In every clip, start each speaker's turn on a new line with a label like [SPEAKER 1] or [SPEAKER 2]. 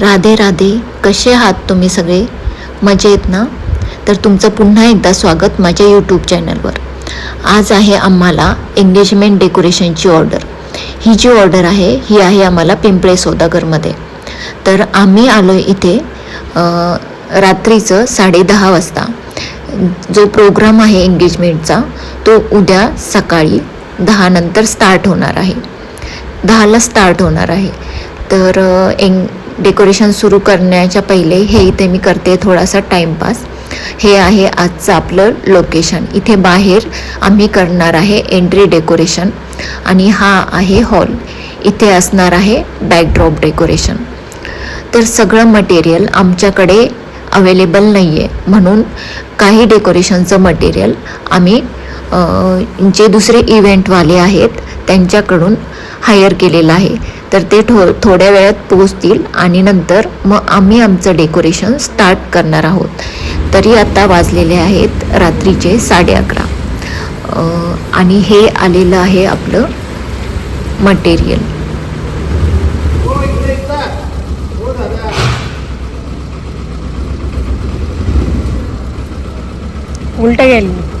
[SPEAKER 1] राधे राधे कसे आहात तुम्ही सगळे? मजेत ना? तर तुमचं पुन्हा एकदा स्वागत माझ्या यूट्यूब चॅनलवर आज आहे आम्हाला एंगेजमेंट डेकोरेशनची ऑर्डर ही जी ऑर्डर आहे ही आहे आम्हाला पिंपळे सौदागरमध्ये. तर आम्ही आलो इथे रात्रीचं साडेदहा वाजता. जो प्रोग्राम आहे एंगेजमेंटचा तो उद्या सकाळी दहानंतर स्टार्ट होणार आहे. दहाला स्टार्ट होणार आहे. तर एंग डेकोरेशन सुरू करण्याच्या पहिले हे इथे मी करते थोडासा टाईमपास हे आहे आजचं आपलं लोकेशन इथे बाहेर आम्ही करणार आहे एंट्री डेकोरेशन आणि हा आहे हॉल इथे असणार आहे बॅकड्रॉप डेकोरेशन तर सगळं मटेरियल आमच्याकडे अवेलेबल नाही आहे म्हणून काही डेकोरेशनचं मटेरियल आम्ही जे दुसरे इव्हेंटवाले आहेत त्यांच्याकडून हायर केलेलं आहे. तर ते थो थोड्या वेळात पोहोचतील आणि नंतर मग आम्ही आमचं डेकोरेशन स्टार्ट करणार आहोत. तरी आता वाजलेले आहेत रात्रीचे साडे अकरा. आणि हे आलेलं आहे आपलं मटेरियल
[SPEAKER 2] उलट गेली.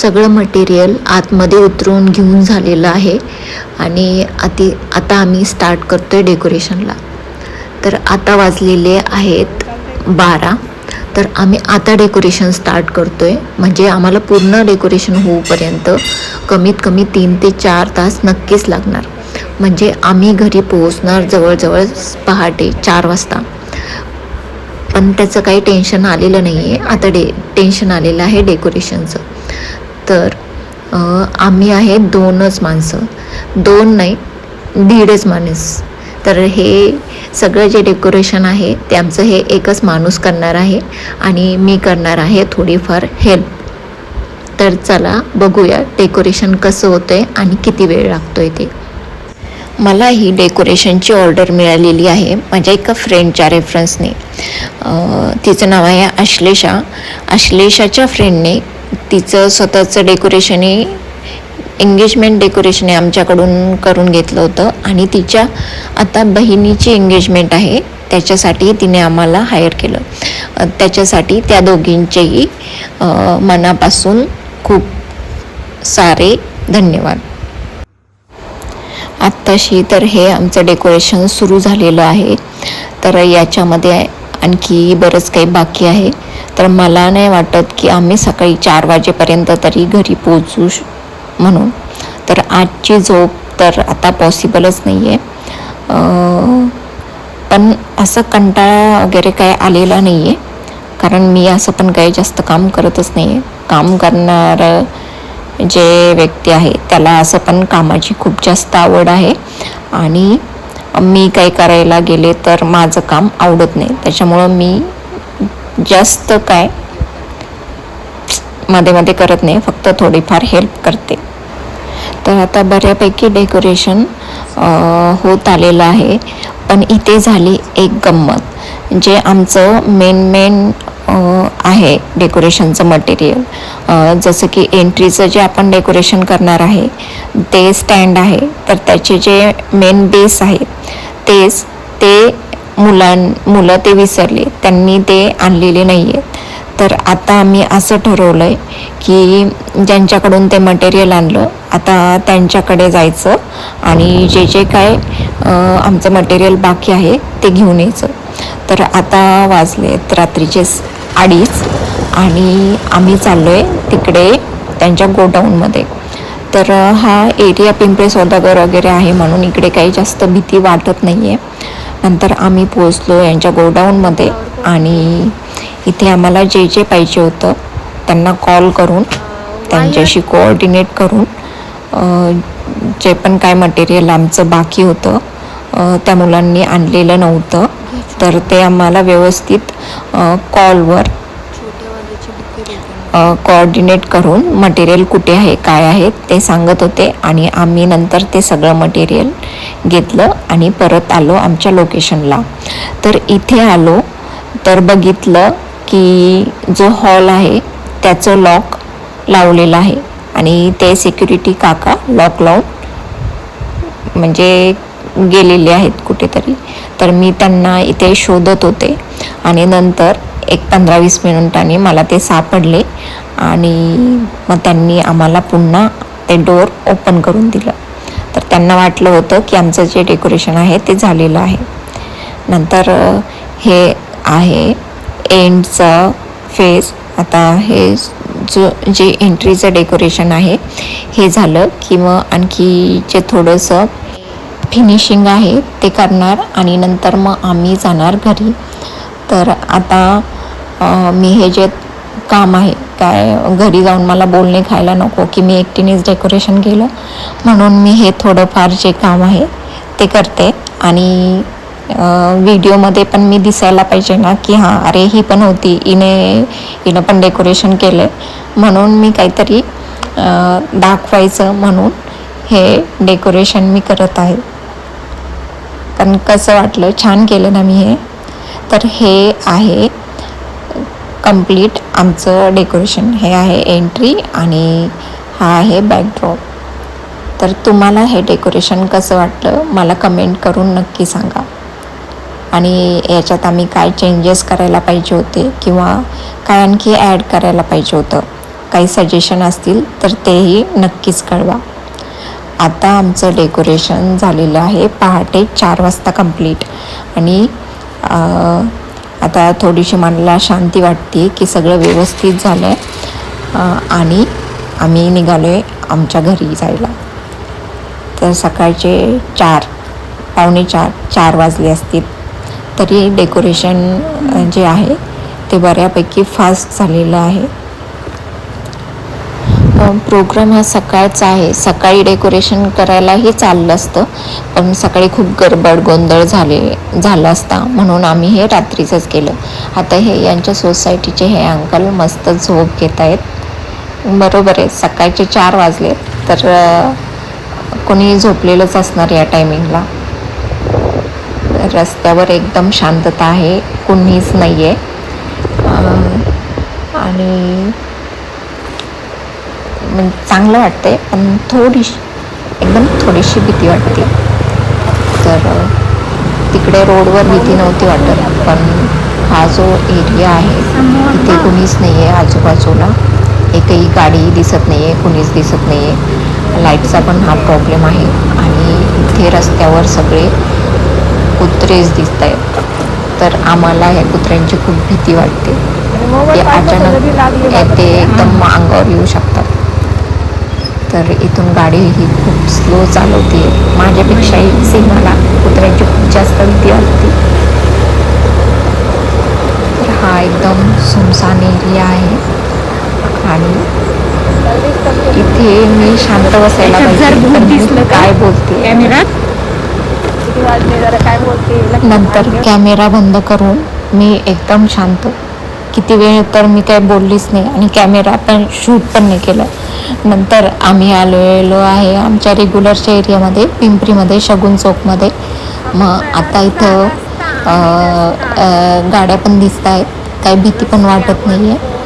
[SPEAKER 1] सगळं मटेरियल आतमध्ये उतरून घेऊन झालेलं आहे. आणि आती आता आम्ही स्टार्ट करतो आहे डेकोरेशनला तर आता वाजलेले आहेत बारा. तर आम्ही आता डेकोरेशन स्टार्ट करतो आहे म्हणजे आम्हाला पूर्ण डेकोरेशन होऊपर्यंत कमीत कमी तीन ते चार तास नक्कीच लागणार. म्हणजे आम्ही घरी पोहोचणार जवळजवळ पहाटे चार वाजता. पण त्याचं काही टेन्शन आलेलं नाही आहे आता डे टेन्शन आलेलं आहे डेकोरेशनचं तर आम्ही आहे दोनच माणसं. दोन नाही दीडच माणूस. तर हे सगळं जे डेकोरेशन आहे ते आमचं हे एकच माणूस करणार आहे आणि मी करणार आहे थोडीफार हेल्प. तर चला बघूया डेकोरेशन कसं होतं आहे आणि किती वेळ लागतो आहे ते. मला ही डेकोरेशनची ऑर्डर मिळालेली आहे माझ्या एका फ्रेंडच्या रेफरन्सने तिचं नाव आहे आश्लेषा आश्लेषाच्या फ्रेंडने तिचं स्वतःचं डेकोरेशनही एंगेजमेंट डेकोरेशन हे आमच्याकडून करून घेतलं होतं. आणि तिच्या आता बहिणीची एंगेजमेंट आहे त्याच्यासाठी तिने आम्हाला हायर केलं. त्याच्यासाठी त्या दोघींचेही मनापासून खूप सारे धन्यवाद. आत्ताशी तर हे आमचं डेकोरेशन सुरू झालेलं आहे. तर याच्यामध्ये आणखी बरंच काही बाकी आहे. तर मला नाही वाटत की आम्ही सकाळी चार वाजेपर्यंत तरी घरी पोचू श म्हणून. तर आजची झोप तर आता पॉसिबलच नाही आहे पण असं कंटाळा वगैरे काय आलेला नाही आहे कारण मी असं पण काही जास्त काम करतच नाही आहे काम करणारं जे व्यक्ती आहे त्याला असं पण कामाची खूप जास्त आवड आहे. आणि मी काही करायला गेले तर माझं काम आवडत नाही. त्याच्यामुळं मी जास्त काय मध्ये मध्ये करत नाही फक्त थोडीफार हेल्प करते. तर आता बऱ्यापैकी डेकोरेशन होत आलेलं आहे. पण इथे झाली एक गंमत. जे आमचं मेन मेन आहे डेकोरेशनचं मटेरियल जसं की एंट्रीचं जे आपण डेकोरेशन करणार आहे ते स्टँड आहे. तर त्याचे जे मेन बेस आहे तेच ते मुलां मुलं ते विसरले. त्यांनी ते आणलेले नाही आहेत तर आता आम्ही असं ठरवलं आहे की ज्यांच्याकडून ते मटेरियल आणलं आता त्यांच्याकडे जायचं आणि जे जे काय आमचं मटेरियल बाकी आहे ते घेऊन यायचं. तर आता वाजले आहेत रात्रीचे स- अडीच आणि आम्ही चाललो आहे तिकडे त्यांच्या गोडाऊनमध्ये. तर हा एरिया पिंपळे सौदागर वगैरे आहे म्हणून इकडे काही जास्त भीती वाटत नाही आहे नंतर आम्ही पोचलो यांच्या गोडाऊनमध्ये आणि इथे आम्हाला जे जे पाहिजे होतं त्यांना कॉल करून त्यांच्याशी कोऑर्डिनेट करून जे पण काय मटेरियल आमचं बाकी होतं त्या मुलांनी आणलेलं नव्हतं. तर ते आम्हाला व्यवस्थित कॉलवर कोऑर्डिनेट करून मटेरियल कुठे आहे काय आहे ते सांगत होते आणि आम्ही नंतर ते सगळं मटेरियल घेतलं आणि परत आलो आमच्या लोकेशनला तर इथे आलो तर बघितलं की जो हॉल आहे त्याचं लॉक लावलेलं आहे आणि ते सिक्युरिटी काका लॉक लावून म्हणजे गेलेले आहेत कुठेतरी. तर मी त्यांना इथे शोधत होते आणि नंतर एक पंधरा वीस मिनिटांनी मला ते सापडले आणि मग त्यांनी आम्हाला पुन्हा ते डोअर ओपन करून दिलं. तर त्यांना वाटलं होतं की आमचं जे डेकोरेशन आहे ते झालेलं आहे. नंतर हे आहे एंडचं फेस आता हे जो जे एंट्रीचं डेकोरेशन आहे हे झालं की मग आणखी जे थोडंसं फिनिशिंग आहे ते करणार आणि नंतर मग आम्ही जाणार घरी. तर आता मी हे जे काम आहे काय घरी जाऊन मला बोलणे खायला नको की मी एकटीनेच डेकोरेशन केलं म्हणून मी हे थोडंफार जे काम आहे ते करते. आणि व्हिडिओमध्ये पण मी दिसायला पाहिजे ना की हां अरे ही पण होती हिने हिनं पण डेकोरेशन केलं आहे म्हणून मी काहीतरी दाखवायचं म्हणून हे डेकोरेशन मी करत आहे. पण कसं वाटलं छान केलं ना मी हे. तर हे आहे कंप्लीट आमचं डेकोरेशन हे आहे एंट्री आणि हा आहे बॅकड्रॉप तर तुम्हाला हे डेकोरेशन कसं वाटलं मला कमेंट करून नक्की सांगा. आणि याच्यात आम्ही काय चेंजेस करायला पाहिजे होते किंवा काय आणखी ॲड करायला पाहिजे होतं काही सजेशन असतील तर तेही नक्कीच कळवा. आता आमचं डेकोरेशन झालेलं आहे पहाटे चार वाजता कंप्लीट आणि आता थोडीशी मनाला शांती वाटते की सगळं व्यवस्थित झालं आहे आणि आम्ही निघालो आहे आमच्या घरी जायला. तर सकाळचे चार पावणे चार चार वाजले असतील. तरी डेकोरेशन जे आहे ते बऱ्यापैकी फास्ट झालेलं आहे. प्रोग्राम हा सकाळचा आहे. सकाळी डेकोरेशन करायलाही चाललं असतं. पण सकाळी खूप गडबड गोंधळ झाले झाला असता. म्हणून आम्ही हे रात्रीचंच केलं. आता हे यांच्या सोसायटीचे हे अंकल मस्त झोप घेत आहेत. बरोबर आहे. सकाळचे चार वाजले. तर कोणी झोपलेलंच असणार या टायमिंगला रस्त्यावर एकदम शांतता आहे. कुणीच नाही आहे आणि चांगलं वाटतंय पण थोडीशी एकदम थोडीशी भीती वाटते. तर तिकडे रोडवर भीती नव्हती वाटत पण हा जो एरिया आहे तिथे कुणीच नाही आहे आजूबाजूला. एकही गाडी दिसत नाही आहे कुणीच दिसत नाही आहे लाईटचा पण हा प्रॉब्लेम आहे. आणि इथे रस्त्यावर सगळे कुत्रेच दिसत आहेत तर आम्हाला ह्या कुत्र्यांची खूप भीती वाटते. ते अचानक ते एकदम अंगावर येऊ शकतात. तर इथून गाडी ही खूप स्लो चालवते. माझ्यापेक्षाही सिंहाला कुत्र्यांची खूप जास्त भीती वाटते. तर हा एकदम सुनसान एरिया आहे. आणि इथे मी शांत बसायला पाहिजे? काय बोलते?
[SPEAKER 2] कॅमेरात? काय बोलते?
[SPEAKER 1] नंतर कॅमेरा बंद करून मी एकदम शांत किती वेळ तर मी काही बोललीच नाही आणि कॅमेरा पण शूट पण नाही केलं. नंतर आम्ही आलेलो आहे आमच्या रेग्युलरच्या एरियामध्ये पिंपरीमध्ये शगुन चौकमध्ये. मग आता इथं गाड्या पण दिसत आहेत. काही भीती पण वाटत नाही आहे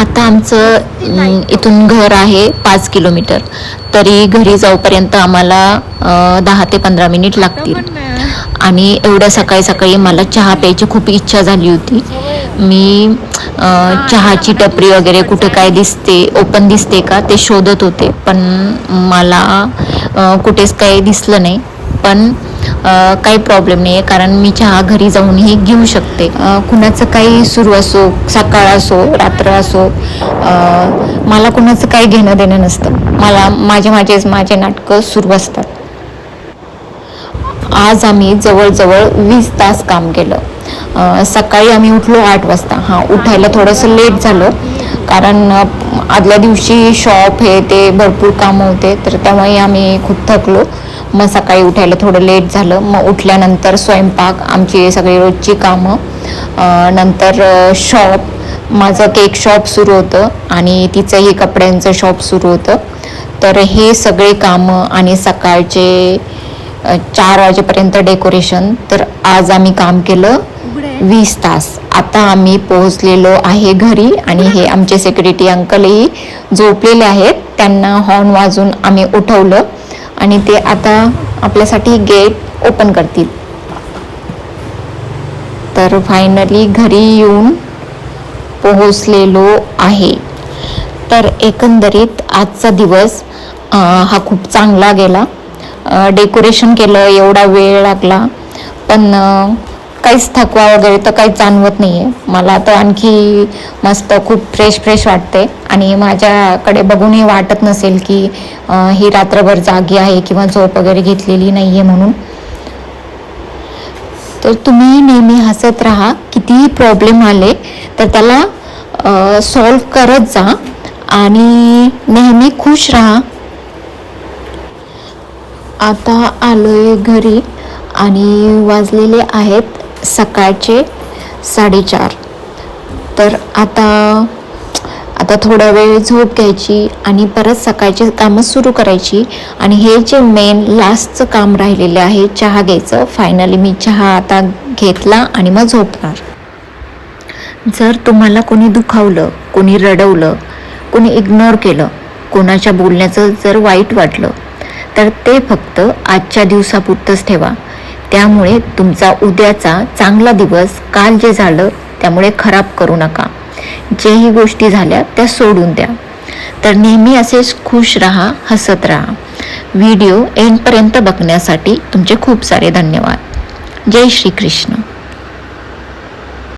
[SPEAKER 1] आता आमचं इथून घर आहे पाच किलोमीटर. तरी घरी जाऊपर्यंत आम्हाला दहा ते पंधरा मिनिट लागतील. आणि एवढ्या सकाळी सकाळी मला चहा प्यायची खूप इच्छा झाली होती. मी चहाची टपरी वगैरे कुठे काय दिसते ओपन दिसते का ते शोधत होते. पण मला कुठेच काही दिसलं नाही. पण काही प्रॉब्लेम नाही आहे कारण मी चहा घरी जाऊनही घेऊ शकते. कुणाचं काही सुरू असो सकाळ असो रात्र असो मला कुणाचं काही घेणं देणं नसतं. मला माझे माझेच माझे नाटकं सुरू असतात. आज आम्ही जवळजवळ वीस तास काम केलं. सकाळी आम्ही उठलो आठ वाजता. हां उठायला थोडंसं लेट झालं. कारण आदल्या दिवशी शॉप हे ते भरपूर कामं होते. तर त्यामुळे आम्ही खूप थकलो. मग सकाळी उठायला थोडं लेट झालं. मग उठल्यानंतर स्वयंपाक आमची सगळी रोजची कामं. नंतर शॉप माझं केक शॉप सुरू होतं आणि तिचंही कपड्यांचं शॉप सुरू होतं. तर हे सगळे कामं आणि सकाळचे चार वाजेपर्यंत डेकोरेशन. तर आज आम्ही काम केलं वीस तास. आता आम्ही पोहोचलेलो आहे घरी आणि हे आमचे सेक्युरिटी अंकलही झोपलेले आहेत. त्यांना हॉर्न वाजून आम्ही उठवलं आणि ते आता आपल्यासाठी गेट ओपन करतील. तर फायनली घरी येऊन पोहोचलेलो आहे. तर एकंदरीत आजचा दिवस हा खूप चांगला गेला. डेकोरेशन केलं एवढा वेळ लागला. पण काहीच थकवा वगैरे तर काही जाणवत नाही आहे मला तर आणखी मस्त खूप फ्रेश फ्रेश वाटते. आणि माझ्याकडे बघूनही वाटत नसेल की ही रात्रभर जागी आहे किंवा झोप वगैरे घेतलेली नाही आहे म्हणून. तर तुम्ही नेहमी हसत राहा. कितीही प्रॉब्लेम आले तर त्याला सॉल्व करत जा. आणि नेहमी खुश राहा. आता आलोय घरी आणि वाजलेले आहेत सकाळचे साडेचार. तर आता आता थोडा वेळ झोप घ्यायची आणि परत सकाळची कामं सुरू करायची आणि हे जे मेन लास्टचं काम राहिलेलं आहे चहा घ्यायचं. फायनली मी चहा आता घेतला आणि मग झोपणार. जर तुम्हाला कोणी दुखावलं कोणी रडवलं कोणी इग्नोर केलं कोणाच्या बोलण्याचं जर वाईट वाटलं तर ते फक्त आजच्या दिवसापुरतंच ठेवा. त्यामुळे तुमचा उद्याचा चांगला दिवस काल जे झालं त्यामुळे खराब करू नका. जेही गोष्टी झाल्या त्या सोडून द्या. तर नेहमी असेच खुश राहा हसत राहा. व्हिडिओ एंडपर्यंत बघण्यासाठी तुमचे खूप सारे धन्यवाद. जय श्री कृष्ण